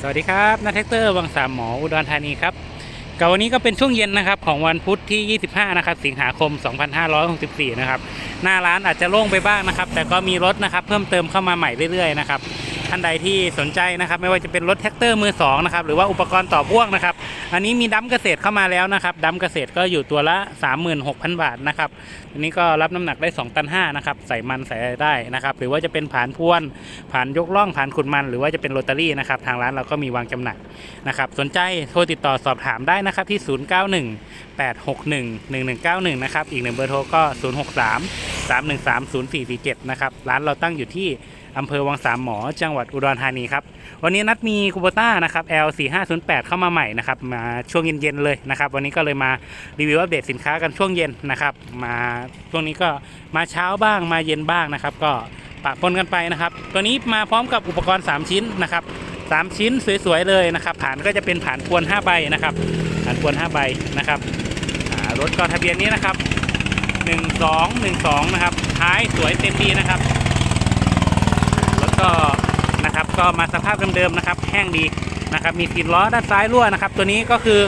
สวัสดีครับนัทแท็กเตอร์วังสามหมออุดรธานีครับกับวันนี้ก็เป็นช่วงเย็นนะครับของวันพุธที่ 25 นะครับ สิงหาคม 2564 นะครับ หน้าร้านอาจจะโล่งไปบ้างนะครับ แต่ก็มีรถนะครับ เพิ่มเติมเข้ามาใหม่เรื่อยๆนะครับ ท่านใดที่สนใจนะครับ ไม่ว่าจะเป็นรถแท็กเตอร์มือสองนะครับหรือว่าอุปกรณ์ต่อพ่วงนะครับ อันนี้มีดัมเกษตรเข้ามาแล้วนะครับดัมเกษตรก็อยู่ตัวละ 36,000 บาทนะครับอันนี้ก็รับน้ำหนักได้ 2 ตัน5นะครับใส่มันใส่ได้นะครับ หรือว่าจะเป็นผานพวนผ่านยกล่องผ่านขุดมัน หรือว่าจะเป็นโรตารี่นะครับทางร้านเราก็มีวางจำหน่ายนะครับสนใจโทรติดต่อสอบถามได้นะครับที่ 091 861 1191 นะครับ อีกหนึ่งเบอร์โทรก็ 063 313 0447 นะครับ ร้านเราตั้งอยู่ที่ อำเภอวังสามหมอ จังหวัดอุดรธานีครับ วันนี้นัดมีคูโบต้านะครับ L4508 เข้ามาใหม่นะครับ มาช่วงเย็นๆเลยนะครับ วันนี้ก็เลยมารีวิวอัปเดตสินค้ากันช่วงเย็นนะครับ มาช่วงนี้ก็มาเช้าบ้างมาเย็นบ้างนะครับ ก็ปะปนกันไปนะครับ ตัวนี้มาพร้อมกับอุปกรณ์ 3 ชิ้นนะครับ3ชิ้นสวยๆเลยนะครับ ฐานก็จะเป็นฐานพวน5ใบนะครับฐานพวน5ใบนะครับรถก็ทะเบียนนี้นะครับ 1212 นะครับ ท้ายสวยเต็มดีนะครับ ก็นะครับก็มาสภาพเดิมๆนะครับ แห้งดีนะครับ มีติดล้อด้านซ้ายรั่วนะครับ ตัวนี้ก็คือ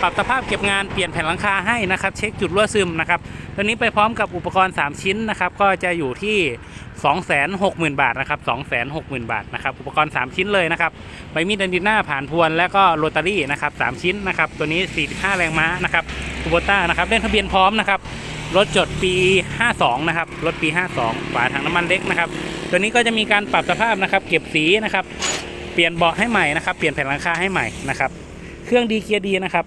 ปรับสภาพเก็บงานเปลี่ยนแผ่นหลังคาให้นะครับ เช็คจุดรั่วซึมนะครับ ตัวนี้ไปพร้อมกับอุปกรณ์ 3 ชิ้นนะครับ ก็จะอยู่ที่ 260,000 บาทนะครับ260,000 บาทนะครับ อุปกรณ์ 3 ชิ้นเลยนะครับใบมีดดันดิน่าผ่านพวน และก็โรตารี่นะครับ3ชิ้นนะครับ ตัวนี้ 45 แรงม้านะครับคูโบต้านะครับเล่นทะเบียนพร้อมนะครับรถจดปี 52 นะครับ รถปี 52 ฝาถังน้ำมันเล็กนะครับ ตัวนี้ก็จะมีการปรับสภาพนะครับ เก็บสีนะครับ เปลี่ยนเบาะให้ใหม่นะครับ เปลี่ยนแผ่นหลังคาให้ใหม่นะครับ เครื่องดีเกียร์ดีนะครับ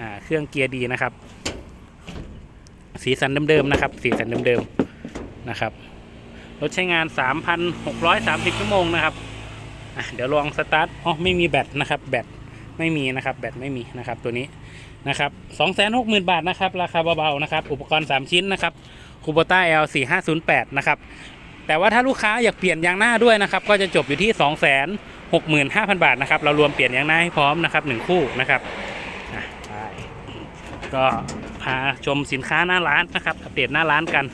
อ่า เครื่องเกียร์ดีนะครับ สีสันเดิมๆนะครับ สีสันเดิมๆนะครับ รถใช้งาน 3,630 ชั่วโมงนะครับ เดี๋ยวลองสตาร์ท อ๋อ ไม่มีแบตนะครับ แบตไม่มีนะครับ แบตไม่มีนะครับ ตัวนี้ นะครับ260,000บาทนะครับ ราคาเบาๆนะครับ อุปกรณ์ 3 ชิ้นนะครับคูโบต้า L 4508นะครับ แต่ว่าถ้าลูกค้าอยากเปลี่ยนยางหน้าด้วยนะครับ ก็จะจบอยู่ที่ 265,000 บาทนะครับ เรารวมเปลี่ยนยางหน้าให้พร้อมนะครับหนึ่งคู่นะครับก็พาชมสินค้าหน้าร้านนะครับ อัปเดตหน้าร้านกัน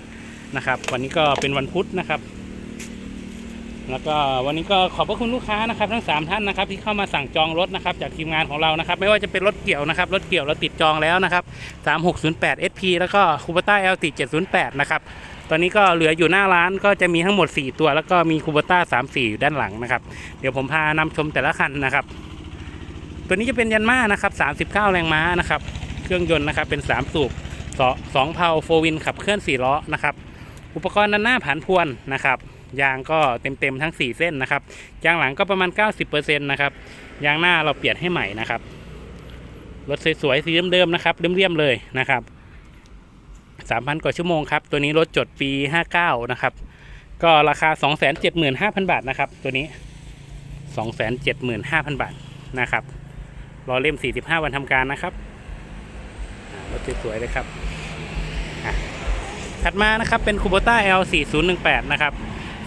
นะครับ วันนี้ก็เป็นวันพุธนะครับ แล้วก็วันนี้ก็ขอบพระคุณลูกค้านะครับทั้ง 3 ท่านนะครับที่เข้ามาสั่งจองรถนะครับจากทีมงานของเรานะครับไม่ว่าจะเป็นรถเกี่ยวนะครับรถเกี่ยวเราติดจองแล้วนะครับ 3608 SP แล้วก็คูปต้า LT 708 นะครับตอนนี้ก็เหลืออยู่หน้าร้านก็จะมีทั้งหมด 4 ตัว แล้วก็มีคูปต้า34 อยู่ด้านหลังนะครับเดี๋ยวผมพานำชมแต่ละคันนะครับ ตัวนี้จะเป็นยันมานะครับ39 แรงม้านะครับเครื่องยนต์นะครับเป็น 3 สูบสองเพาโฟวินขับเคลื่อน4ล้อนะครับอุปกรณ์ด้านหน้าผันพวนนะครับ ยางก็เต็มๆทั้ง 4 เส้นนะครับ ยางหลังก็ประมาณ 90%นะครับ ยางหน้าเราเปลี่ยนให้ใหม่นะครับ รถสวยๆสีเดิมๆนะครับเรียมๆเลยนะครับ 3,000 กว่าชั่วโมงครับ ตัวนี้รถจดปี 59 นะครับ ก็ราคา 275,000 บาทนะครับ ตัวนี้ 275,000 บาทนะครับ รอเล่ม 45 วันทำการนะครับ รถสวยๆเลยครับถัดมานะครับเป็น Kubota L 4018 นะครับ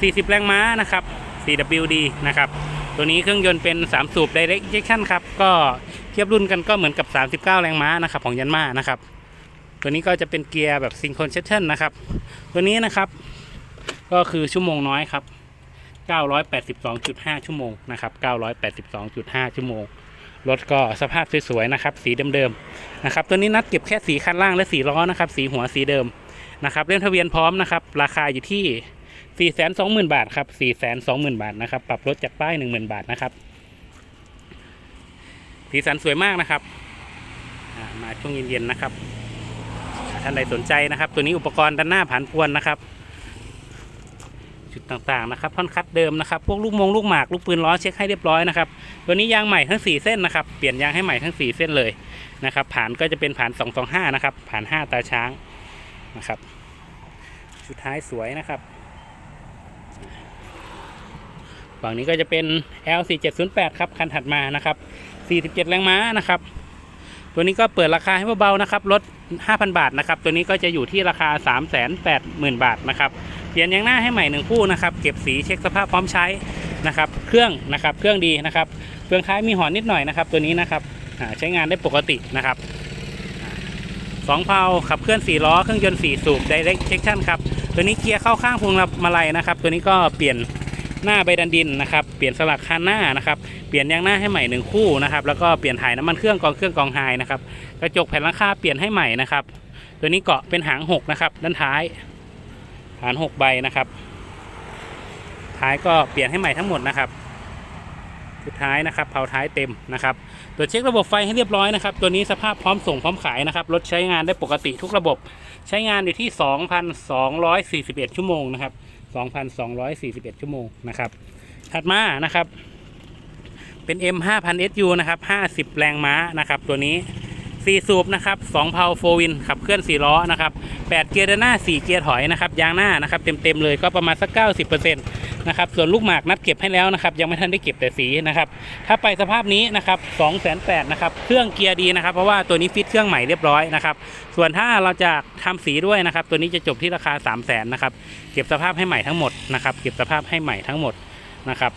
40 แรงม้านะครับ 4WD นะครับ ตัวนี้เครื่องยนต์เป็น 3 สูบ Direct Injection ครับ ก็เทียบรุ่นกันก็เหมือนกับ 39 แรงม้านะครับของยันมานะครับ ตัวนี้ก็จะเป็นเกียร์แบบ Synchronization นะครับ ตัวนี้นะครับก็คือชั่วโมงน้อยครับ 982.5 ชั่วโมงนะครับ 982.5 ชั่วโมง รถก็สภาพสวยๆนะครับ สีเดิมๆนะครับ ตัวนี้นัดเก็บแค่สีคันล่างและสีล้อนะครับ สีหัวสีเดิมนะครับ เล่มทะเบียนพร้อมนะครับ ราคาอยู่ที่ 420,000บาทครับ420,000บาทนะครับ ปรับลดจากป้าย10,000บาทนะครับ สีสันสวยมากนะครับ มาช่วงเย็นๆนะครับ ท่านใดสนใจนะครับ ตัวนี้อุปกรณ์ด้านหน้าผันพวนนะครับจุดต่างๆนะครับท่อนคัดเดิมนะครับ พวกลูกมงลูกหมากลูกปืนล้อเช็คให้เรียบร้อยนะครับตัวนี้ยางใหม่ทั้ง 4 เส้นนะครับ เปลี่ยนยางให้ใหม่ทั้ง 4 เส้นเลยนะครับ ผ่านก็จะเป็นผ่าน 225 นะครับ ผ่าน 5 ตาช้างนะครับ ชุดท้ายสวยนะครับ ฝั่งนี้ก็จะเป็น L4708 ครับคันถัดมานะครับ 47 แรงม้านะครับ ตัวนี้ก็เปิดราคาให้เบาๆนะครับลด 5,000 บาทนะครับ ตัวนี้ก็จะอยู่ที่ราคา 380,000 บาทนะครับ เปลี่ยนยางหน้าให้ใหม่หนึ่งคู่นะครับ เก็บสีเช็คสภาพพร้อมใช้นะครับ เครื่องนะครับ เครื่องดีนะครับเฟืองท้ายมีหอนนิดหน่อยนะครับ ตัวนี้นะครับใช้งานได้ปกตินะครับสองเพาขับเคลื่อน4ล้อเครื่องยนต์4สูบ direct injection ครับ ตัวนี้เกียร์เข้าข้างพวงมาลัยนะครับ ตัวนี้ก็เปลี่ยน หน้าใบดันดินนะครับ เปลี่ยนสลักคันหน้านะครับ เปลี่ยนยางหน้าให้ใหม่หนึ่งคู่นะครับ แล้วก็เปลี่ยนถ่ายน้ำมันเครื่องกองเครื่องกองไฮนะครับ กระจกแผ่นหลังคาเปลี่ยนให้ใหม่นะครับ ตัวนี้เกาะเป็นหางหกนะครับ ด้านท้ายหางหกใบนะครับ ท้ายก็เปลี่ยนให้ใหม่ทั้งหมดนะครับสุดท้ายนะครับเผาท้ายเต็มนะครับตรวจเช็คระบบไฟให้เรียบร้อยนะครับ ตัวนี้สภาพพร้อมส่งพร้อมขายนะครับ รถใช้งานได้ปกติทุกระบบ ใช้งานอยู่ที่ 2,241 ชั่วโมงนะครับ 2,241 ชั่วโมงนะครับ ถัดมานะครับ เป็น M 5,000 SU นะครับ 50 แรงม้านะครับ ตัวนี้ 4 สูบนะครับ2เพาโฟวินขับเคลื่อน 4 ล้อนะครับ8เกียร์เดินหน้า 4 เกียร์ถอยนะครับยางหน้านะครับเต็มๆเลยก็ประมาณสัก 90%นะครับส่วนลูกหมากนัดเก็บให้แล้วนะครับยังไม่ทันได้เก็บแต่สีนะครับถ้าไปสภาพนี้นะครับ2 8 0 0 0นะครับเครื่องเกียร์ดีนะครับเพราะว่าตัวนี้ฟิตเครื่องใหม่เรียบร้อยนะครับส่วนถ้าเราจะทำสีด้วยนะครับตัวนี้จะจบที่ราคา 3 0 0 0 0นนะครับเก็บสภาพให้ใหม่ทั้งหมดนะครับเก็บสภาพให้ใหม่ทั้งหมดนะครับ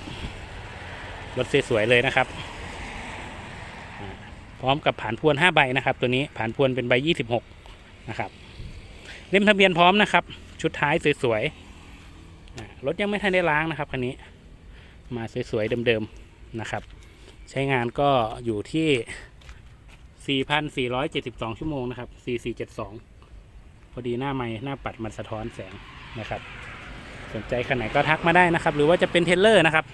รถสวยๆเลยนะครับ พร้อมกับผ่านพวน 5 ใบนะครับ ตัวนี้ผ่านพวนเป็นใบ 26 นะครับเล่มทะเบียนพร้อมนะครับ ชุดท้ายสวยๆรถยังไม่ทันได้ล้างนะครับคันนี้ มาสวยๆเดิมๆนะครับ ใช้งานก็อยู่ที่ 4,472 ชั่วโมงนะครับ 4472 พอดีหน้าไม้หน้าปัดมันสะท้อนแสงนะครับ สนใจคันไหนก็ทักมาได้นะครับ หรือว่าจะเป็นเทเลอร์นะครับ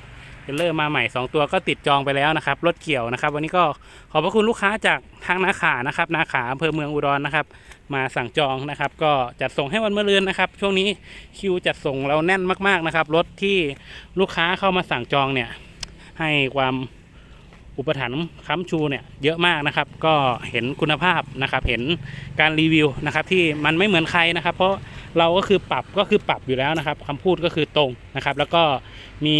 เทลเลอร์มาใหม่ 2 ตัวก็ติดจองไปแล้วนะครับรถเกี่ยวนะครับ วันนี้ก็ขอบพระคุณลูกค้าจากทางนาขานะครับนาขาอำเภอเมืองอุดรนะครับ มาสั่งจองนะครับ ก็จัดส่งให้วันมะรืนนะครับ ช่วงนี้คิวจัดส่งเราแน่นมากๆนะครับรถที่ลูกค้าเข้ามาสั่งจองเนี่ยให้ความอุปถัมภ์ค้ำชูเนี่ยเยอะมากนะครับ ก็เห็นคุณภาพนะครับ เห็นการรีวิวนะครับที่มันไม่เหมือนใครนะครับ เพราะ เราก็คือปรับก็คือปรับอยู่แล้วนะครับคำพูดก็คือตรงนะครับ แล้วก็มี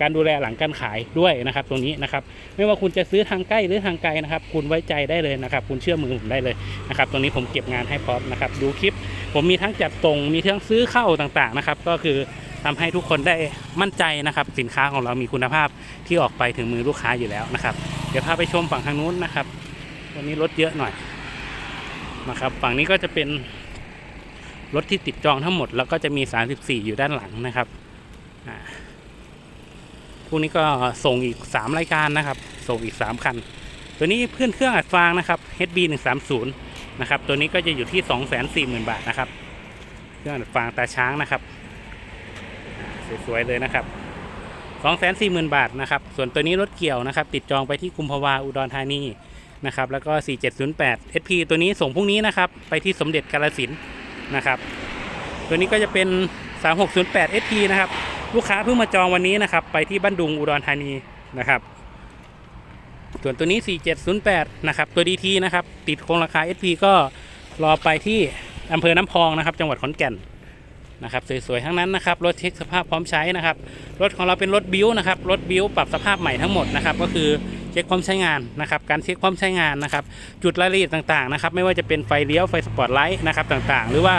การดูแลหลังการขายด้วยนะครับ ตรงนี้นะครับ ไม่ว่าคุณจะซื้อทางใกล้หรือทางไกลนะครับ คุณไว้ใจได้เลยนะครับ คุณเชื่อมือผมได้เลยนะครับ ตรงนี้ผมเก็บงานให้พร้อมนะครับ ดูคลิป ผมมีทั้งจัดส่งมีทั้งซื้อเข้าต่างๆนะครับ ก็คือทำให้ทุกคนได้มั่นใจนะครับ สินค้าของเรามีคุณภาพที่ออกไปถึงมือลูกค้าอยู่แล้วนะครับ เดี๋ยวพาไปชมฝั่งทางนู้นนะครับ วันนี้รถเยอะหน่อยนะครับ ฝั่งนี้ก็จะเป็น รถที่ติดจองทั้งหมด แล้วก็จะมี 34 อยู่ด้านหลังนะครับพวกนี้ก็ส่งอีก 3 รายการนะครับ ส่งอีก 3 คัน ตัวนี้เพื่อนเครื่องอัดฟางนะครับ HB 130นะครับ ตัวนี้ก็จะอยู่ที่ 240,000 บาทนะครับ เครื่องอัดฟางตาช้างนะครับ สวยๆเลยนะครับ240,000 บาทนะครับ ส่วนตัวนี้รถเกี่ยวนะครับ ติดจองไปที่กุมภาวาอุดรธานีนะครับ แล้วก็ 4708 SP ตัวนี้ส่งพรุ่งนี้นะครับ ไปที่สมเด็จกาลสิน นะครับ ตัวนี้ก็จะเป็น 3608 SP นะครับ ลูกค้าเพิ่งมาจองวันนี้นะครับ ไปที่บ้านดุงอุดรธานีนะครับ ส่วนตัวนี้ 4708 นะครับ ตัว DT นะครับ ติดโครงราคา SP ก็รอไปที่อำเภอน้ำพองนะครับ จังหวัดขอนแก่นนะครับสวยๆทั้งนั้นนะครับรถเช็คสภาพพร้อมใช้นะครับ รถของเราเป็นรถบิวนะครับรถบิวปรับสภาพใหม่ทั้งหมดนะครับ ก็คือ ช็คความใช้งานนะครับการเช็คความใช้งานนะครับจุดรายละเอียดต่างๆนะครับไม่ว่าจะเป็นไฟเลี้ยวไฟสปอตไลท์นะครับต่างๆ หรือว่า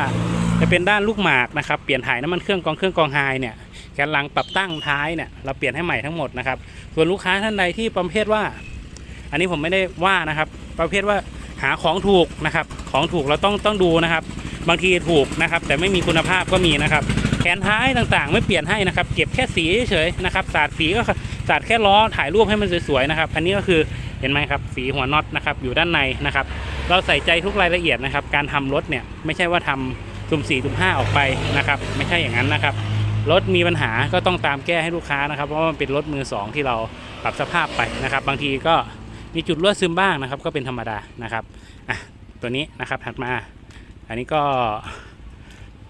จะเป็นด้านลูกหมากนะครับเปลี่ยนถ่ายน้ำมันเครื่องกองเครื่องกองไฮเนี่ยแกนหลังปรับตั้งท้ายเนี่ยเราเปลี่ยนให้ใหม่ทั้งหมดนะครับส่วนลูกค้าท่านใดที่ประเภทว่า อันนี้ผมไม่ได้ว่านะครับ ประเภทว่าหาของถูกนะครับ ของถูกเราต้องต้องดูนะครับ บางทีถูกนะครับ แต่ไม่มีคุณภาพก็มีนะครับแขนท้ายต่างๆ ไม่เปลี่ยนให้นะครับ เก็บแค่สีเฉยๆนะครับสาดสีก็ สาดแค่ล้อถ่ายรูปให้มันสวยๆนะครับอันนี้ก็คือเห็นไหมครับสีหัวน็อตนะครับอยู่ด้านในนะครับ เราใส่ใจทุกรายละเอียดนะครับ การทำรถเนี่ยไม่ใช่ว่าทำสุ่มสี่สุ่มห้าออกไปนะครับไม่ใช่อย่างนั้นนะครับรถมีปัญหาก็ต้องตามแก้ให้ลูกค้านะครับเพราะว่ามันเป็นรถมือสองที่เราปรับสภาพไปนะครับ บางทีก็มีจุดรั่วซึมบ้างนะครับ ก็เป็นธรรมดานะครับอะตัวนี้นะครับถัดมา อันนี้ก็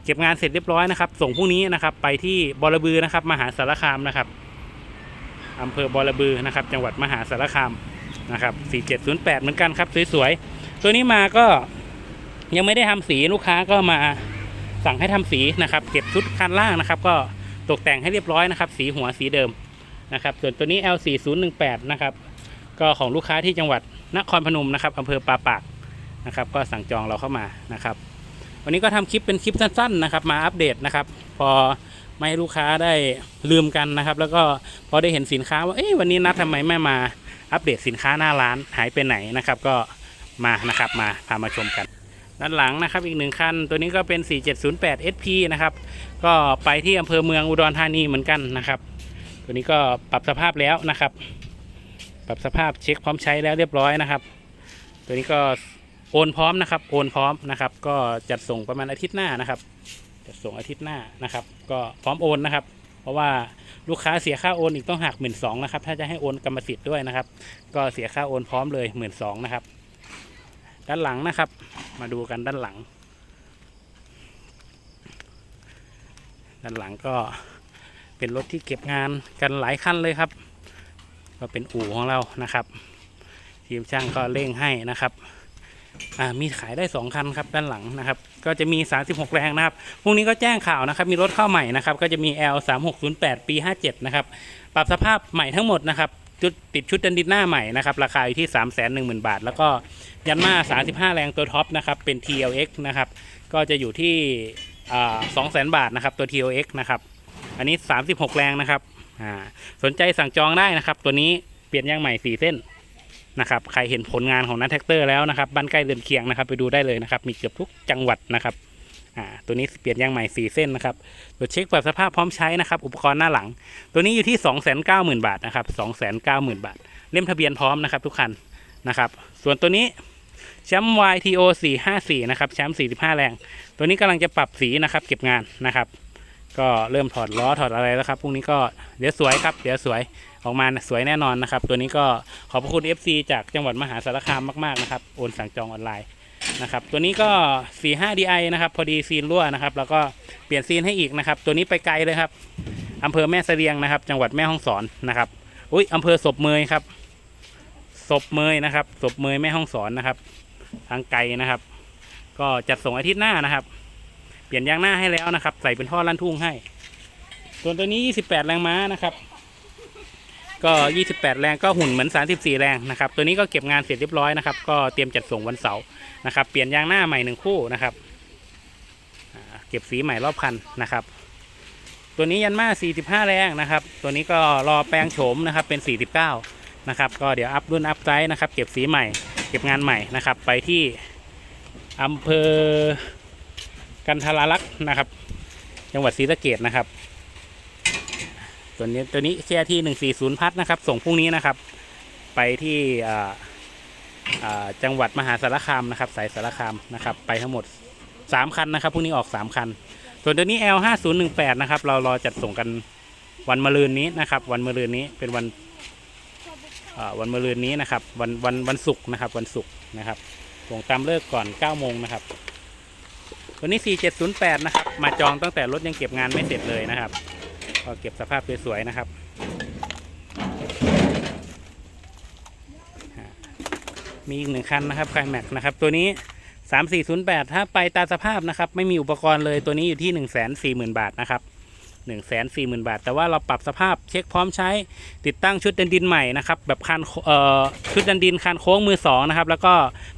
เก็บงานเสร็จเรียบร้อยนะครับ ส่งพรุ่งนี้นะครับ ไปที่บอระบือนะครับมหาสารคามนะครับ อำเภอบอระบือนะครับ จังหวัดมหาสารคามนะครับ 4708 เหมือนกันครับสวยๆ ตัวนี้มาก็ยังไม่ได้ทำสีลูกค้าก็มาสั่งให้ทำสีนะครับ เก็บชุดคันล่างนะครับ ก็ตกแต่งให้เรียบร้อยนะครับ สีหัวสีเดิมนะครับ ส่วนตัวนี้ L4018 นะครับ ก็ของลูกค้าที่จังหวัดนครพนมนะครับอำเภอปาปากนะครับ ก็สั่งจองเราเข้ามานะครับ วันนี้ก็ทำคลิปเป็นคลิปสั้นๆนะครับ มาอัปเดตนะครับ พอ ไม่ให้ลูกค้าได้ลืมกันนะครับ แล้วก็พอได้เห็นสินค้าว่าเอ๊ะวันนี้นัดทำไมไม่มาอัปเดตสินค้าหน้าร้านหายไปไหนนะครับ ก็มานะครับมาพามาชมกัน ด้านหลังนะครับอีกหนึ่งคัน ตัวนี้ก็เป็น 4708 SP นะครับก็ไปที่อำเภอเมืองอุดรธานีเหมือนกันนะครับ ตัวนี้ก็ปรับสภาพแล้วนะครับ ปรับสภาพเช็คพร้อมใช้แล้วเรียบร้อยนะครับ ตัวนี้ก็โอนพร้อมนะครับ โอนพร้อมนะครับ ก็จัดส่งประมาณอาทิตย์หน้านะครับ จัดส่งอาทิตย์หน้านะครับ ก็พร้อมโอนนะครับ เพราะว่าลูกค้าเสียค่าโอนอีกต้องหักหมื่นสองนะครับ ถ้าจะให้โอนกรรมสิทธิ์ด้วยนะครับ ก็เสียค่าโอนพร้อมเลยหมื่นสองนะครับ ด้านหลังนะครับ มาดูกันด้านหลัง ด้านหลังก็เป็นรถที่เก็บงานกันหลายคันเลยครับ ก็เป็นอู่ของเรานะครับ ทีมช่างก็เร่งให้นะครับ มีขายได้ 2 คันครับด้านหลังนะครับก็จะมี 36 แรงนะครับพรุ่งนี้ก็แจ้งข่าวนะครับมีรถเข้าใหม่นะครับก็จะมี L 3 6 0 8ปี 57 นะครับปรับสภาพใหม่ทั้งหมดนะครับจุดติดชุดดันดินหน้าใหม่นะครับราคาอยู่ที่ 3 1 0 0 0 0 บาท แล้วก็ยันมา 35 แรงตัวท็อปนะครับเป็น TLX นะครับก็จะอยู่ที่อ่า200,000บาทนะครับตัว TLX นะครับ อันนี้ 36 แรงนะครับ สนใจสั่งจองได้นะครับ ตัวนี้เปลี่ยนยางใหม่ 4 เส้น นะครับใครเห็นผลงานของนัทแท็กเตอร์แล้วนะครับบ้านใกล้เรือนเคียงนะครับ ไปดูได้เลยนะครับ มีเกือบทุกจังหวัดนะครับอ่าตัวนี้เปลี่ยนยางใหม่ 4 เส้นนะครับตรวจเช็คปรับสภาพพร้อมใช้นะครับ อุปกรณ์หน้าหลัง ตัวนี้อยู่ที่ 290,000 บาทนะครับ290,000 บาท เล่มทะเบียนพร้อมนะครับทุกคันนะครับ ส่วนตัวนี้แชมป์ YTO 454 นะครับแชมป์ 45 แรง ตัวนี้กำลังจะปรับสีนะครับ เก็บงานนะครับ ก็เริ่มถอดล้อถอดอะไรแล้วครับพรุ่งนี้ก็เดี๋ยวสวยครับ เดี๋ยวสวย ออกมาสวยแน่นอนนะครับ ตัวนี้ก็ขอบคุณ FC จากจังหวัดมหาสารคามมากๆนะครับโอนสั่งจองออนไลน์นะครับตัวนี้ก็ 45 DI นะครับพอดีซีนรั่วนะครับ แล้วก็เปลี่ยนซีนให้อีกนะครับ ตัวนี้ไปไกลเลยครับอำเภอแม่เสลียงนะครับ จังหวัดแม่ฮ่องสอนนะครับอุ้ยอำเภอศพเมยครับศพเมยนะครับศพเมยแม่ฮ่องสอนนะครับ ทางไกลนะครับ ก็จัดส่งอาทิตย์หน้านะครับ เปลี่ยนยางหน้าให้แล้วนะครับ ใส่เป็นท่อลั่นทุ่งให้ ส่วนตัวนี้ 28 แรงม้านะครับ ก็ 28 แรงก็หุ่นเหมือน 34 แรงนะครับ ตัวนี้ก็เก็บงานเสร็จเรียบร้อยนะครับ ก็เตรียมจัดส่งวันเสาร์นะครับ เปลี่ยนยางหน้าใหม่หนึ่งคู่นะครับ เก็บสีใหม่รอบคันนะครับ ตัวนี้ยันมา 45 แรงนะครับ ตัวนี้ก็รอแปลงโฉมนะครับ เป็น 49 นะครับ ก็เดี๋ยวอัพรุ่นอัพไซส์นะครับ เก็บสีใหม่ เก็บงานใหม่นะครับ ไปที่อำเภอกันทราลักษ์นะครับ จังหวัดศรีสะเกดนะครับ ตัวนี้ตัวนี้แค่ที่หนึ่งสี่ศูนย์พัดนะครับ ส่งพรุ่งนี้นะครับ ไปที่จังหวัดมหาสารคามนะครับ สายสารคามนะครับ ไปทั้งหมดสามคันนะครับพรุ่งนี้ออกสามคัน ส่วนตัวนี้ L ห้าศูนย์หนึ่งแปดนะครับ เรารอจัดส่งกันวันมะรืนนี้นะครับ วันมะรืนนี้เป็นวันวันมะรืนนี้นะครับ วันวันวันศุกร์นะครับ วันศุกร์นะครับส่งตามเลิกก่อนเก้าโมงนะครับตัวนี้ 4708 นะครับ มาจองตั้งแต่รถยังเก็บงานไม่เสร็จเลยนะครับ ก็เก็บสภาพสวยๆนะครับ มีอีกหนึ่งคันนะครับไคลแม็กนะครับ ตัวนี้ 3408 ถ้าไปตาสภาพนะครับ ไม่มีอุปกรณ์เลยตัวนี้อยู่ที่ 140,000 บาทนะครับ140,000 บาท แต่ว่าเราปรับสภาพเช็คพร้อมใช้ติดตั้งชุดดันดินใหม่นะครับแบบคันเอ่อชุดดันดินคันโค้งมือสองนะครับแล้วก็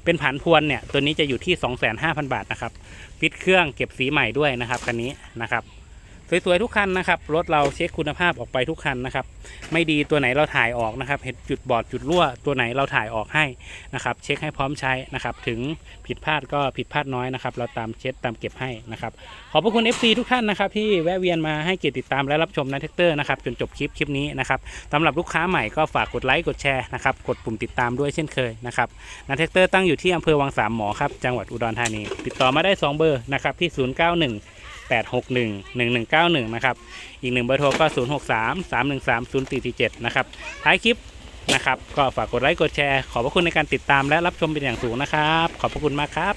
เป็นผันพวนเนี่ยตัวนี้จะอยู่ที่ 25,000 บาทนะครับฟิตเครื่องเก็บสีใหม่ด้วยนะครับคันนี้นะครับ สวยๆทุกคันนะครับ รถเราเช็คคุณภาพออกไปทุกคันนะครับ ไม่ดีตัวไหนเราถ่ายออกนะครับ เห็นจุดบอดจุดรั่วตัวไหนเราถ่ายออกให้นะครับ เช็คให้พร้อมใช้นะครับ ถึงผิดพลาดก็ผิดพลาดน้อยนะครับ เราตามเช็ดตามเก็บให้นะครับ ขอบพระคุณ FC ทุกท่านนะครับที่แวะเวียนมาให้เกียรติติดตามและรับชมนะเทคเตอร์นะครับจนจบคลิปคลิปนี้นะครับสำหรับลูกค้าใหม่ก็ฝากกดไลค์กดแชร์นะครับ กดปุ่มติดตามด้วยเช่นเคยนะครับนะเทคเตอร์ตั้งอยู่ที่อำเภอวังสามหมอครับ จังหวัดอุดรธานี ติดต่อมาได้ 2 เบอร์นะครับที่ 091 861 1191 นะครับ อีกหนึ่งเบอร์โทรก็ 063 313 0447 นะครับ ท้ายคลิปนะครับ ก็ฝากกดไลค์ กดแชร์ ขอบพระคุณในการติดตามและรับชมเป็นอย่างสูงนะครับ ขอบพระคุณมากครับ